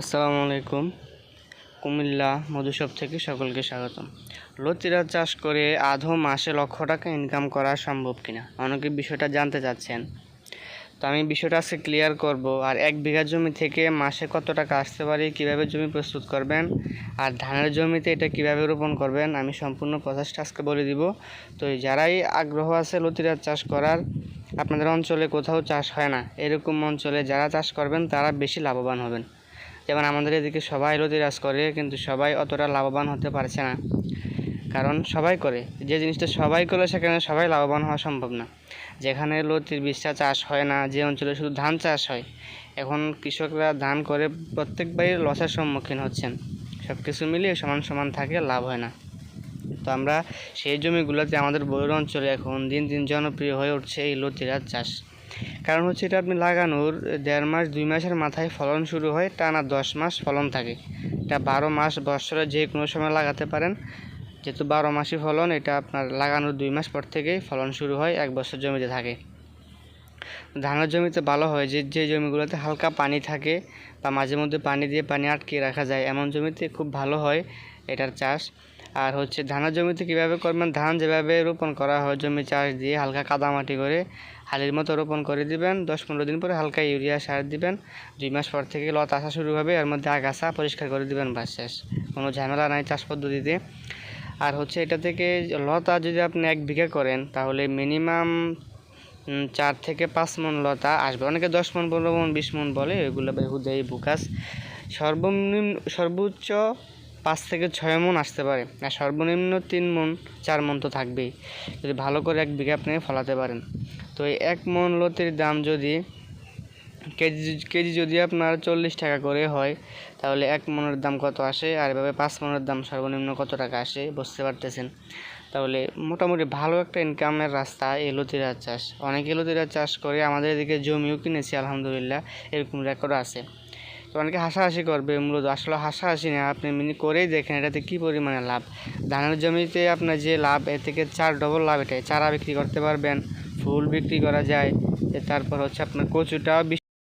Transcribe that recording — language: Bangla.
আসসালামু আলাইকুম। কুমিল্লা মধুসব থেকে সকলকে স্বাগতম। লতিরা চাষ করে আধো মাসে লক্ষ টাকা ইনকাম করা সম্ভব কিনা? অনেকে বিষয়টা জানতে চাচ্ছেন। তো আমি বিষয়টা আজকে ক্লিয়ার করব। আর এক বিঘা জমি থেকে মাসে কত টাকা আসতে পারে, কীভাবে জমি প্রস্তুত করবেন, আর ধানের জমিতে এটা কীভাবে রোপণ করবেন, আমি সম্পূর্ণ প্রসেসটা আজকে বলে দিব। তো যারাই আগ্রহ আছে লতিরা চাষ করার, আপনাদের অঞ্চলে কোথাও চাষ হয় না, এরকম অঞ্চলে যারা চাষ করবেন, তারা বেশি লাভবান হবেন। যেমন আমাদের এদিকে সবাই লতিরাজ করে, কিন্তু সবাই অতটা লাভবান হতে পারছে না। কারণ সবাই করে। যে জিনিসটা সবাই করে সেখানে সবাই লাভবান হওয়া সম্ভব না। যেখানে লতির বীজটা চাষ হয় না, যে অঞ্চলে শুধু ধান চাষ হয়, এখন কৃষকরা ধান করে প্রত্যেকবারই লসের সম্মুখীন হচ্ছেন। সব কিছু মিলিয়ে সমান সমান থাকে, লাভ হয় না। তো আমরা সেই জমিগুলোতে আমাদের বড় অঞ্চলে এখন দিন দিন জনপ্রিয় হয়ে উঠছে এই লতিরাজ চাষ। কারণ হচ্ছে এটা আপনি লাগানোর দেড় মাস, দুই মাসের মাথায় ফলন শুরু হয়, টানা দশ মাস ফলন থাকে। এটা বারো মাস বছরে যে কোনো সময় লাগাতে পারেন। যেহেতু বারো মাসই ফলন, এটা আপনার লাগানোর দুই মাস পর থেকেই ফলন শুরু হয়, এক বছর জমিতে থাকে। ধানের জমিতে ভালো হয়, যে যে জমিগুলোতে হালকা পানি থাকে বা মাঝে মধ্যে পানি দিয়ে পানি আটকে রাখা যায়, এমন জমিতে খুব ভালো হয় এটার চাষ। আর হচ্ছে ধানের জমিতে কীভাবে করবেন? ধান যেভাবে রোপণ করা হয়, জমি চাষ দিয়ে হালকা কাদামাটি করে হালির মতো রোপণ করে দিবেন, দশ পনেরো দিন পরে হালকা ইউরিয়া সার দিবেন, দুই মাস পর থেকে লত আসা শুরু হবে, এর মধ্যে আগাছা পরিষ্কার করে দিবেন বাস শেষ। কোনো ঝামেলা নাই চাষ পদ্ধতিতে। আর হচ্ছে এটা থেকে লতা যদি আপনি এক বিঘা করেন, তাহলে মিনিমাম চার থেকে পাঁচ মন লতা আসবে। অনেকে দশ মন পনেরো মন, বিশ মন বলে, এগুলো বেহুদাই বুকাস সর্বনিম্ন, সর্বোচ্চ পাঁচ থেকে ছয় মন আসতে পারে। আর সর্বনিম্ন তিন মন, চার মন তো থাকবেই। যদি ভালো করে এক বিঘা আপনি ফলাতে পারেন। তো এই এক মন লতির দাম যদি কেজি কেজি যদি আপনার চল্লিশ টাকা করে হয়, তাহলে এক মনের দাম কত আসে? আর এভাবে পাঁচ মনের দাম সর্বনিম্ন কত টাকা আসে? বুঝতে পারতেছেন? তাহলে মোটামুটি ভালো একটা ইনকামের রাস্তা এই লতিরা চাষ। অনেকে লতিরা চাষ করে, আমাদের এদিকে জমিও কিনেছি, আলহামদুলিল্লাহ। এরকম রেকর্ডও আছে। তো অনেকে হাসাহাসি করবে, মূলত আসলে হাসাহাসি না। আপনি মিনি করেই দেখেন এটাতে কী পরিমাণে লাভ। ধানের জমিতে আপনার যে লাভ এ থেকে চার ডবল লাভ এটাই। চারা বিক্রি করতে পারবেন, ফুল বিক্রি করা যায় তারপর হচ্ছে আপনার কচুটাও